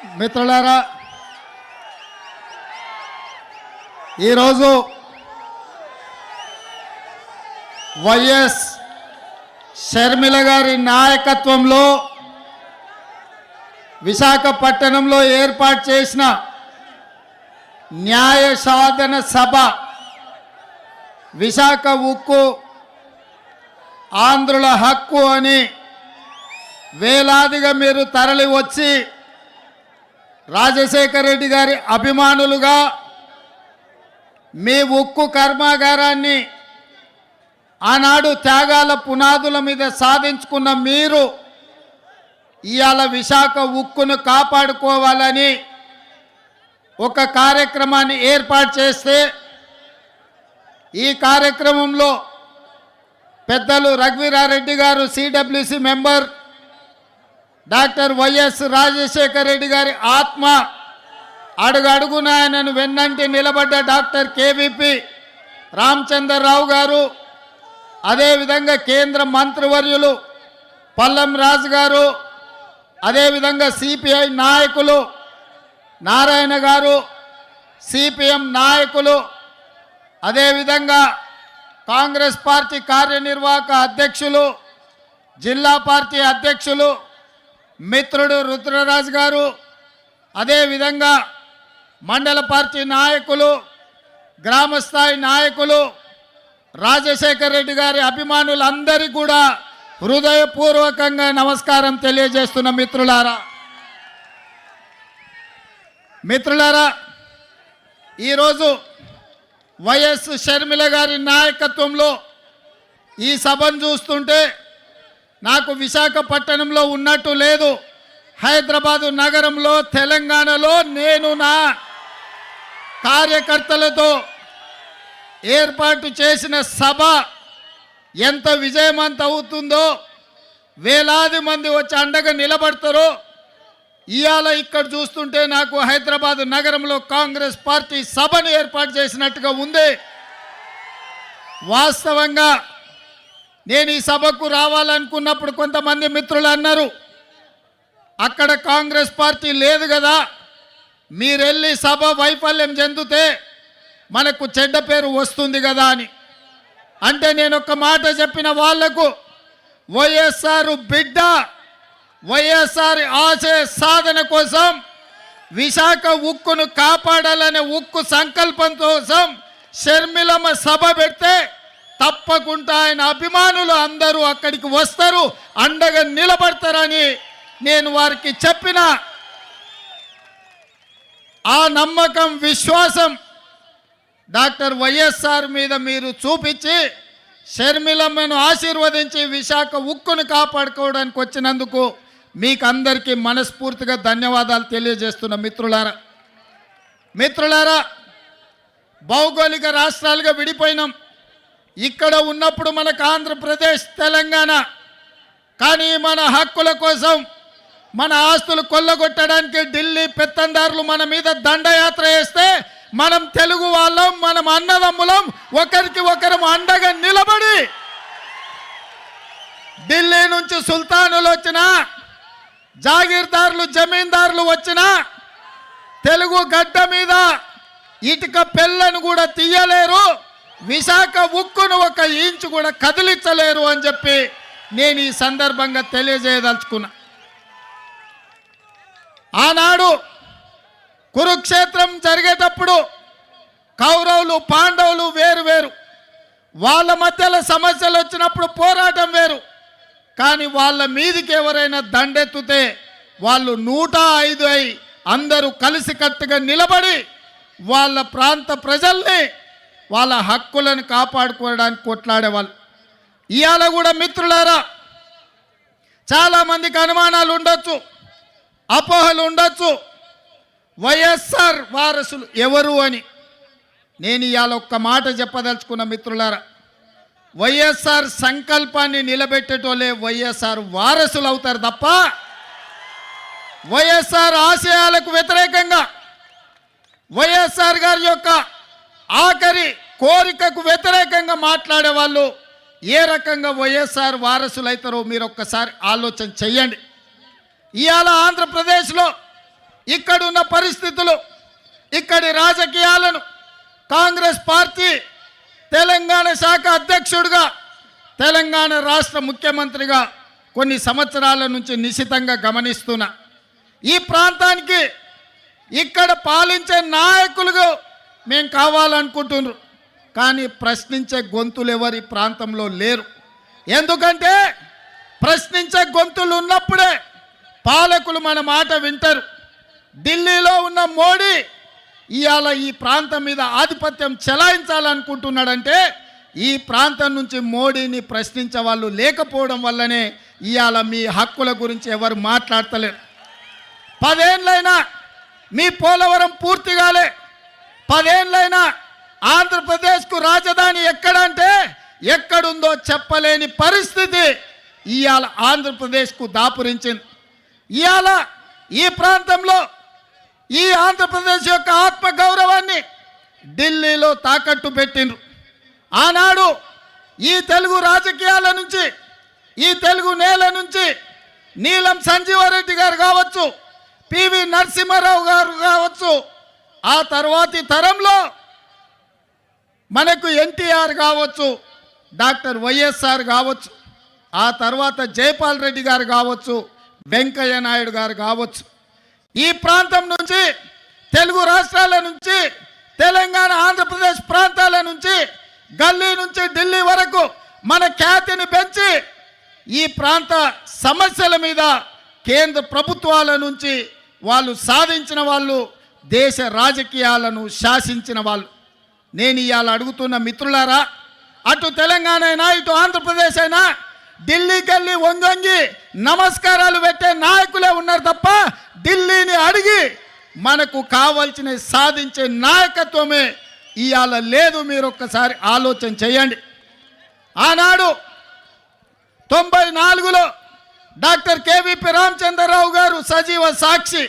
మిత్రులారా ఈరోజు వైఎస్ షర్మిల గారి నాయకత్వంలో విశాఖపట్టణంలో ఏర్పాటు చేసిన న్యాయ సాధన సభ విశాఖ ఉక్కు ఆంధ్రుల హక్కు అని వేలాదిగా మీరు తరలి వచ్చి రాజశేఖర రెడ్డి గారి అభిమానులుగా మీ ఉక్కు కర్మాగారాన్ని ఆనాడు త్యాగాల పునాదుల మీద సాధించుకున్న మీరు ఇవాళ విశాఖ ఉక్కును కాపాడుకోవాలని ఒక కార్యక్రమాన్ని ఏర్పాటు చేస్తే ఈ కార్యక్రమంలో పెద్దలు రఘువీరారెడ్డి గారు CWC member doctor Y S Rajasekhara Reddy గారి ఆత్మ. అడుగడుగున ఆయనను వెన్నంటి నిలబడ్డ డాక్టర్ కేవీపీ రామచంద్రరావు గారు అదేవిధంగా కేంద్ర మంత్రివర్యులు పల్లం రాజు గారు అదేవిధంగా సిపిఐ నాయకులు నారాయణ గారు సిపిఎం నాయకులు అదేవిధంగా కాంగ్రెస్ పార్టీ కార్యనిర్వాహక అధ్యక్షులు జిల్లా పార్టీ అధ్యక్షులు మిత్రుడు రుద్రరాజు గారు అదేవిధంగా మండల పార్టీ నాయకులు గ్రామస్థాయి నాయకులు రాజశేఖర్ రెడ్డి గారి అభిమానులందరికీ కూడా హృదయపూర్వకంగా నమస్కారం తెలియజేస్తున్న మిత్రులారా. మిత్రులారా ఈరోజు వైఎస్ షర్మిల గారి నాయకత్వంలో ఈ సభను చూస్తుంటే నాకు విశాఖపట్టణంలో ఉన్నట్టు లేదు. హైదరాబాదు నగరంలో తెలంగాణలో నేను నా కార్యకర్తలతో ఏర్పాటు చేసిన సభ ఎంత విజయవంత అవుతుందో వేలాది మంది వచ్చి అండగా నిలబడతారో ఇవాళ ఇక్కడ చూస్తుంటే నాకు హైదరాబాద్ నగరంలో కాంగ్రెస్ పార్టీ సభను ఏర్పాటు చేసినట్టుగా ఉంది. వాస్తవంగా నేను ఈ సభకు రావాలనుకున్నప్పుడు కొంతమంది మిత్రులు అన్నారు అక్కడ కాంగ్రెస్ పార్టీ లేదు కదా మీరెళ్ళి సభ వైఫల్యం చెందితే మనకు చెడ్డ పేరు వస్తుంది కదా అని. అంటే నేను ఒక మాట చెప్పిన వాళ్ళకు వైఎస్ఆర్ బిడ్డ వైఎస్ఆర్ ఆశయ సాధన కోసం విశాఖ ఉక్కును కాపాడాలనే ఉక్కు సంకల్పం కోసం షర్మిలమ్మ సభ పెడితే తప్పకుండా ఆయన అభిమానులు అందరూ అక్కడికి వస్తారు అండగా నిలబడతారని నేను వారికి చెప్పిన ఆ నమ్మకం విశ్వాసం డాక్టర్ వైఎస్ఆర్ మీద మీరు చూపించి షర్మిలమ్మను ఆశీర్వదించి విశాఖ ఉక్కును కాపాడుకోవడానికి వచ్చినందుకు మీకు అందరికీ మనస్ఫూర్తిగా ధన్యవాదాలు తెలియజేస్తున్న మిత్రులారా. మిత్రులారా భౌగోళిక రాష్ట్రాలుగా విడిపోయినాం. ఇక్కడ ఉన్నప్పుడు మనకు ఆంధ్రప్రదేశ్ తెలంగాణ. కానీ మన హక్కుల కోసం మన ఆస్తులు కొల్లగొట్టడానికి ఢిల్లీ పెత్తందారులు మన మీద దండయాత్ర చేస్తే మనం తెలుగు వాళ్ళం మనం అన్నదమ్ములం ఒకరికి ఒకరం అండగా నిలబడి ఢిల్లీ నుంచి సుల్తానులు వచ్చిన జాగీర్దారులు జమీందారులు వచ్చిన తెలుగు గడ్డ మీద ఇటుక పెళ్ళను కూడా తీయలేరు. విశాఖ ఉక్కును ఒక ఇంచు కూడా కదిలించలేరు అని చెప్పి నేను ఈ సందర్భంగా తెలియజేయదలుచుకున్నా. ఆనాడు కురుక్షేత్రం జరిగేటప్పుడు కౌరవులు పాండవులు వేరు వేరు. వాళ్ళ మధ్యలో సమస్యలు వచ్చినప్పుడు పోరాటం వేరు. కానీ వాళ్ళ మీదికి ఎవరైనా దండెత్తుతే వాళ్ళు నూట ఐదు అయి అందరూ కలిసికట్టుగా నిలబడి వాళ్ళ ప్రాంత ప్రజల్ని వాళ్ళ హక్కులను కాపాడుకోవడానికి కొట్లాడేవాళ్ళు. ఇవాళ కూడా మిత్రులారా చాలామందికి అనుమానాలు ఉండొచ్చు అపోహలు ఉండొచ్చు. వైఎస్ఆర్ వారసులు ఎవరు అని నేను ఇవాళ ఒక్క మాట చెప్పదలుచుకున్న మిత్రులారా వైఎస్ఆర్ సంకల్పాన్ని నిలబెట్టేటోళ్ళే వైఎస్ఆర్ వారసులు అవుతారు తప్ప వైఎస్ఆర్ ఆశయాలకు వ్యతిరేకంగా వైఎస్ఆర్ గారి యొక్క ఆఖరి కోరికకు వ్యతిరేకంగా మాట్లాడే వాళ్ళు ఏ రకంగా వైఎస్ఆర్ వారసులు అవుతారో మీరు ఒక్కసారి ఆలోచన చెయ్యండి. ఇవాళ ఆంధ్రప్రదేశ్లో ఇక్కడున్న పరిస్థితులు ఇక్కడి రాజకీయాలను కాంగ్రెస్ పార్టీ తెలంగాణ శాఖ అధ్యక్షుడిగా తెలంగాణ రాష్ట్ర ముఖ్యమంత్రిగా కొన్ని సంవత్సరాల నుంచి నిశితంగా గమనిస్తున్నా. ఈ ప్రాంతానికి ఇక్కడ పాలించే నాయకులుగా మేము కావాలనుకుంటున్నారు. కానీ ప్రశ్నించే గొంతులు ఎవరి ప్రాంతంలో లేరు. ఎందుకంటే ప్రశ్నించే గొంతులు ఉన్నప్పుడే పాలకులు మన మాట వింటారు. ఢిల్లీలో ఉన్న మోడీ ఇవాళ ఈ ప్రాంతం మీద ఆధిపత్యం చెలాయించాలనుకుంటున్నాడంటే ఈ ప్రాంతం నుంచి మోడీని ప్రశ్నించే వాళ్ళు లేకపోవడం వల్లనే ఇవాళ మీ హక్కుల గురించి ఎవరు మాట్లాడతలేరు. పదేళ్ళైనా మీ పోలవరం పూర్తి కాలే. పదేళ్ళైనా ఆంధ్రప్రదేశ్కు రాజధాని ఎక్కడంటే ఎక్కడుందో చెప్పలేని పరిస్థితి ఇవాళ ఆంధ్రప్రదేశ్కు దాపురించింది. ఇవాళ ఈ ప్రాంతంలో ఈ ఆంధ్రప్రదేశ్ యొక్క ఆత్మ గౌరవాన్ని ఢిల్లీలో తాకట్టు పెట్టిండ్రు. ఆనాడు ఈ తెలుగు రాజకీయాల నుంచి ఈ తెలుగు నేల నుంచి నీలం సంజీవారెడ్డి గారు కావచ్చు పివి నరసింహారావు గారు కావచ్చు ఆ తర్వాతి తరంలో మనకు ఎన్టీఆర్ కావచ్చు డాక్టర్ వైఎస్ఆర్ కావచ్చు ఆ తర్వాత జైపాల్ రెడ్డి గారు కావచ్చు వెంకయ్య నాయుడు గారు కావచ్చు. ఈ ప్రాంతం నుంచి తెలుగు రాష్ట్రాల నుంచి తెలంగాణ ఆంధ్రప్రదేశ్ ప్రాంతాల నుంచి గల్లీ నుంచి ఢిల్లీ వరకు మన ఖ్యాతిని పెంచి ఈ ప్రాంత సమస్యల మీద కేంద్ర ప్రభుత్వాల నుంచి వాళ్ళు సాధించిన వాళ్ళు దేశ రాజకీయాలను శాసించిన వాళ్ళు. నేను ఇవాళ అడుగుతున్న మిత్రులారా అటు తెలంగాణ అయినా ఇటు ఆంధ్రప్రదేశ్ అయినా ఢిల్లీకి వెళ్ళి వంగొంగి నమస్కారాలు పెట్టే నాయకులే ఉన్నారు తప్ప ఢిల్లీని అడిగి మనకు కావాల్సిన సాధించే నాయకత్వమే ఇవాళ లేదు. మీరు ఒక్కసారి ఆలోచన చేయండి. ఆనాడు తొంభై నాలుగులో డాక్టర్ కేవీపీ రామచంద్రరావు గారు సజీవ సాక్షి